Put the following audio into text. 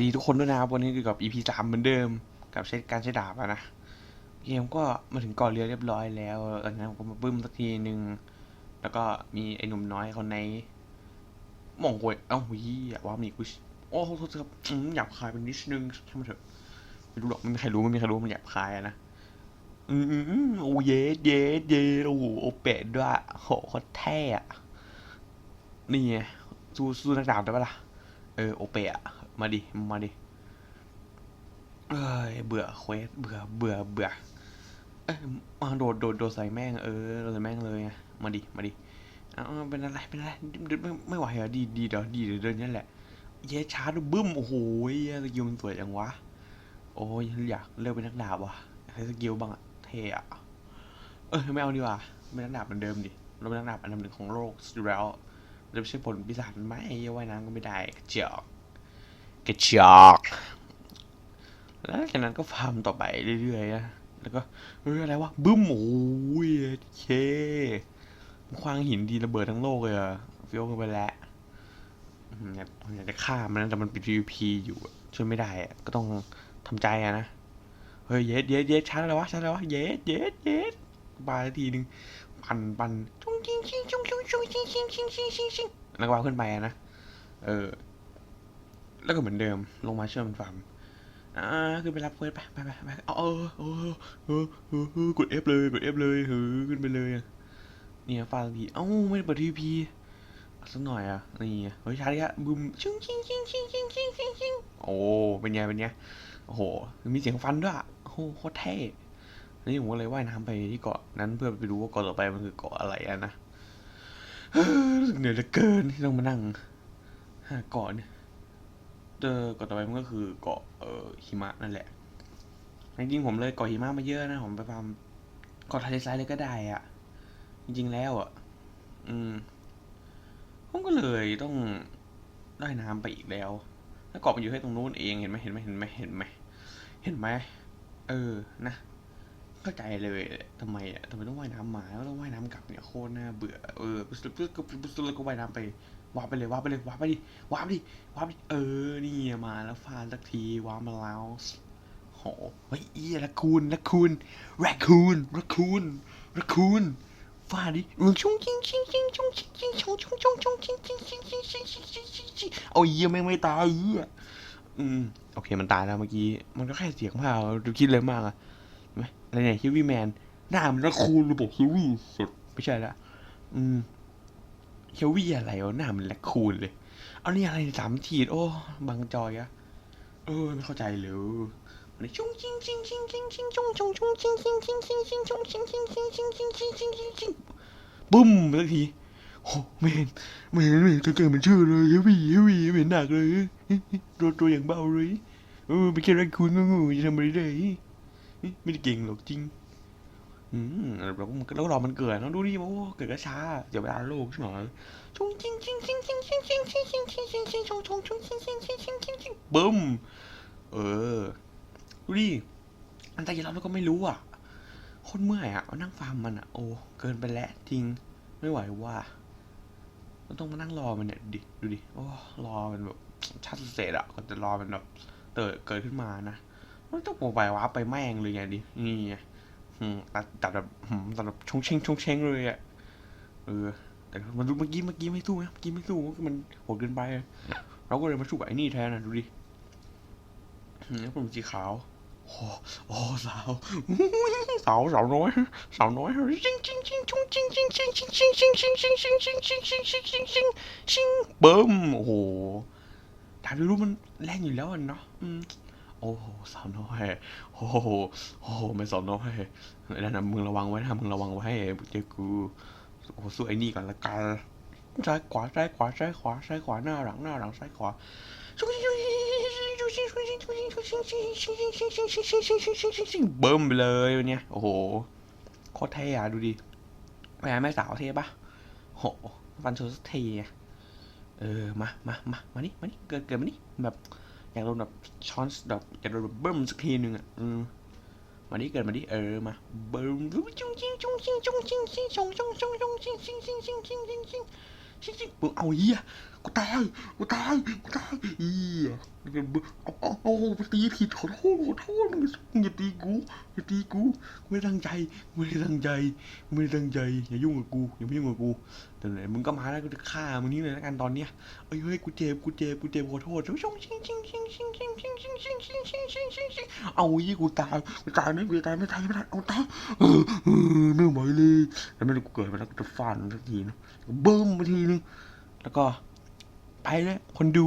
ดีทุกคนด้วยนะครับวันนี้อยู่กับ EP สามเหมือนเดิม กับใช้การใช้ดาบอะนะเกมก็มาถึงก่อนเรือเรียบร้อยแล้วตอนนั้นผมก็มาบึ้มสักทีหนึ่งแล้วก็มีไอ้หนุ่มน้อยคนในหม่องหวยเอ้าหุยว่ามีกุชโอ้โหโทษทีครับอืมหยาบคายเป็นนิดนึงช่างมันเถอะไม่รู้หรอกไม่มีใครรู้ไม่มีใครรู้มันหยาบคายนะอืมอืมอืมโอ้เยสเยสเยสโอ้โหโอเปะด้วยโหโคตรเท่อะนี่ไงสู้สู้นักดาบได้ปะล่ะเออโอเปะอะ มาดิ มาดิ เอ้ย เบื่อเควส เบื่อ เบื่อ เบื่อ เอ้ยมาโดด โดด โดดใส่แม่ง เออ โดดใส่แม่งเลยไงมาดิ มาดิ เอ้าเป็นอะไร เป็นอะไรดินไม่ไม่ไหวเหรอ ดีดีเดี๋ยวดีเดี๋ยวเดินนี่แหละ เย้ช้าดูบึ้ม โอ้โหสกิลมันสวยจังวะ โอ้ยอยากเลิกเป็นนักดาบว่ะใช้สกิลบ้างอะเท่อะเออไม่เอาดีกว่าเป็นนักดาบเหมือนเดิมดิเราเป็นนักดาบอันดับหนึ่งของโลกอยู่แล้วเราไม่ใช่ผลปีศาจไหมว่ายน้ำก็ไม่ได้กระจอ กระจอกแล้วจากนั้นก็ฟาร์มต่อไปเรื่อยๆนะแล้วก็เรื่องอะไรวะบึ้มโอ้ยเค ควางหินดีระเบิดทั้งโลกเลยอะเฟี้ยวกันไปแล้วอยากอยากจะฆ่ามันนะแต่มันปิด PVP อยู่ช่วยไม่ได้อะก็ต้องทำใจอะนะเฮ้ยเย็ดเย็ดเย็ดช้าแล้ววะช้าแล้ววะเย็ดเย็ดเย็ดบายทีนึงปั่นปั่นจุ้งจิ้งจิ้งจุ้งจุ้งจุ้งจิ้งจิ้งจิ้งจิ้งจิ้งจิ้งแล้วก็วางขึ้นไปอะนะเออ แล้วก็เหมือนเดิมลงมาเชื่อมนฟาร์มอ่าขึ้นไปรับเควสไปไปไปไปเอาเออเออเออเออเออกดเลยกด F เลยเฮ้ยขึ้นไปเลยเนี่ยฟาดทีเอ้าไม่ได้เปิดทีพีสักหน่อยอะนี่เฮ้ยชาร์จอะบึมชิงชิงชิงชิงชิงชิงชิงชิงโอ้เป็นไงเป็นไงโอ้โหมีเสียงฟันด้วยอะโอ้โหโคตรเท่นี่ผมก็เลยว่ายน้ำไปที่เกาะนั้นเพื่อไปดูว่าเกาะต่อไปมันคือเกาะอะไรอะนะเฮ้ยรู้สึกเหนื่อยเหลือเกินที่ต้องมานั่งหาเกาะเนี่ย เจอเกาะต่อไปมันก็คือเกาะเอ่อหิมะนั่นแหละจริงๆผมเลยเกาะหิมะมาเยอะนะผมไปฟาร์มเกาะทะเลทรายเลยก็ได้อะจริง ๆ แล้วอะ อืมผมก็เลยต้องได้น้ำไปอีกแล้ว แล้วเกาะมันอยู่ให้ตรงนู้นเองเห็นไหมเห็นไหมเห็นไหมเห็นไหมเห็นไหมเออนะ เข้าใจเลยทำไมอะทำไมต้องว่ายน้ำมาแล้วต้องว่ายน้ำกลับเนี่ยโคตรน่าเบื่อเออปุ๊บปุ๊บปุ๊บปุ๊บปุ๊บแล้วก็ว่ายน้ำไปว้าไปเลยว่าไปเลยว่าไปดิว่าบดิว้าร์ปเออนี่มาแล้วฟาสักทีว้ามาแล้วโหเฮ้ยอีละคูนละคูนแรคคูนแรคคูนแรคคูนฟาดดิอือชุ่งชิงชิงชิงชุ่งชิงชิงชงชงชงชงชิงชิงชิงชิงชิงชิงชิงชิงชิงเอาเยี่ยแม่ไม่ตายเอออืมโอเคมันตายแล้วเมื่อกี้มันก็แค่เสียงเปล่าดูคิดเลยมากอะ อะไรเนี่ยฮิววี่แมนหน้ามันละคูนระบบฮิววี่สุดไม่ใช่ละอืมฮิวี่อะไรวะหน้ามันละคูนเลย เอานี่อะไรสามขีดโอ้บังจอยอะเออไม่เข้าใจเลยมันชุ่งชิงชิงชิงชิงชิงชงชงชงชิงชิงชิงชิงชิงชงชิงชิงชิงชิงชิงชิงชิงชิงชิงบึ้มสักทีโอ้ไม่เห็นไม่เห็นไม่เห็นจะเกิดมันชื่อเลยเฮวี่เฮวี่ไม่เห็นหนักเลยตัวตัวอย่างเบาเลยเออไม่แค่แรคคูนงูจะทำอะไรได้ ไม่ได้เก่งหรอกจริง อืมแล้วแล้วรอมันเกิดนะดูดิโอ้เกิดก็ช้าเดี๋ยวเวลาโลกใช่ไหมชงชิงชิงชิงชิงชิงชิงชิงชิงชิงชิงชงชงชงชิงชิงชิงชิงชิงชิงชิงบึ้มเออดูดิอันตรายเราก็ไม่รู้อะคนเมื่อยอะนั่งฟาร์มมันอะโอ้เกินไปแล้วจริงไม่ไหวว่าต้องมานั่งรอมันเนี่ยดิดูดิโอ้รอมันแบบชาติเศษอะก็จะรอมันแบบเติดเกิดขึ้นมานะ ไม่ต้องโมบายว้าไปแม่งเลยไงดิ นี่ไงอืมตัดตัดแบบตัดแบบชงเชงชงเชงเลยอะ เออ แต่มันเมื่อกี้เมื่อกี้ไม่สู้นะ เมื่อกี้ไม่สู้ มันโหดเกินไป เราก็เลยมาสู้กับไอ้นี่แทนนะดูดินี่ผมสีขาว โอ้โอ้สาวสาวสาวน้อยสาวน้อยจิงจิงจิงจุงจิงจิงจิงจิงจิงจิงจิงจิงจิงจิงจิงจิงจิงจิงจิงจิงเบิ้มโอ้โหดาบรู้มันแรงอยู่แล้วอะเนาะ โอ้โหสาวน้อยโอ้โหโอ้โหไม่สาวน้อยนั่นนะมึงระวังไว้นะมึงระวังไว้เจอกูโอ้สู้ไอ้นี่ก่อนละกันซ้ายขวาซ้ายขวาซ้ายขวาซ้ายขวาหน้าหลังหน้าหลังซ้ายขวาเบิ่มไปเลยวันเนี้ยโอ้โหโคตรเท่อะดูดิแม่แม่สาวเท่ปะโหฟันโชว์สักทีอะเออมามามามานี่มานี่เกิดเกิดมานี่แบบ อยากโดนแบบช้อนแบบอยากโดนแบบเบิ้มสักทีหนึ่งอะอืมมาดิเกิดมาดิเออมาเบิ้มจุ้งจิ้งจิ้งจุ้งจิ้งจุ้งจิ้งจิ้งชงชงชงชงจิ้งจิ้งจิ้งจิ้งจิ้งจิ้งจิ้งจิ้งจิ้งมึงเอาเหี้ยกูตายกูตายกูตายเหี้ย เอาเอาตีผิดขอโทษขอโทษมึงอย่าตีกูอย่าตีกูไม่ด้ตั้งใจไม่ด้ตั้งใจไม่ด้ตั้งใจอย่ายุ่งกับกูอย่ามายุ่งกับกูแต่ไหนมึงก็มาแล้วกูจะฆ่ามึงนี่เลยแล้วกันตอนเนี้ยเอ้ยเฮ้ยกูเจ็บกูเจ็บกูเจ็บขอโทษชิงชิงชิงชิงชิงชิงชิงชิงชิงชิงชิงชิงชิงชิงชิงเอายี่กูตายกูตายไม่กูตายไม่ตายไม่ตายเอาตายเออเออไม่ไหวเลยแล้วไม่ได้กูเกิดมาแล้วกูจะฟาดสักทีนะบึ้มไปทีนึงแล้วก็ไปแล้วคนดู